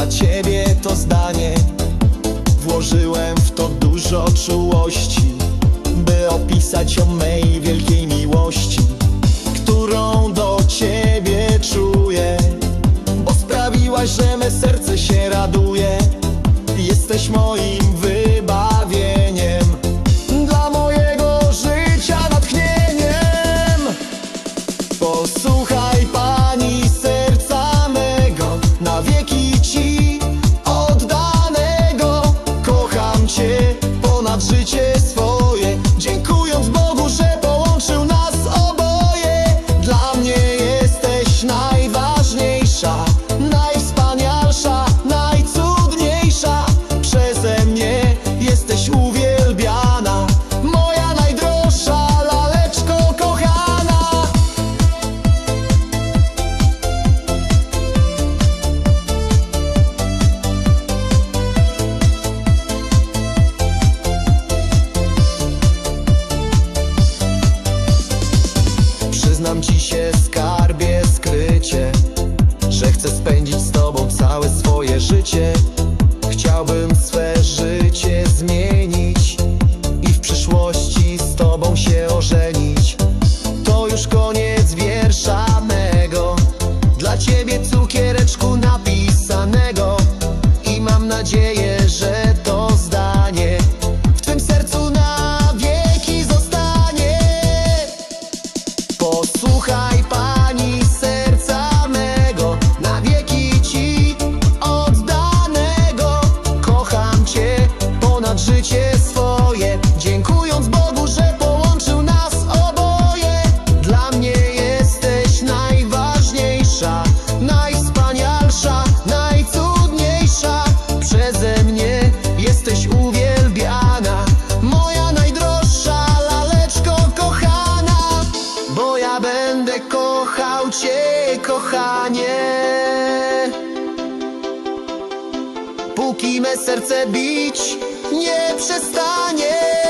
dla ciebie to zdanie. Włożyłem w to dużo czułości By opisać o mej wielkiej miłości Którą do ciebie czuję. Bo sprawiłaś, że me serce się raduje. Jesteś moim wybawieniem. Dla mojego życia natchnieniem. Posłuchaj ponad życie Ci się skarbie skrycie Że chcę spędzić z tobą całe swoje życie. Chciałbym swe życie zmienić I w przyszłości z tobą się ożenić. To już koniec wiersza kochał cię, kochanie. Póki me serce bić nie przestanie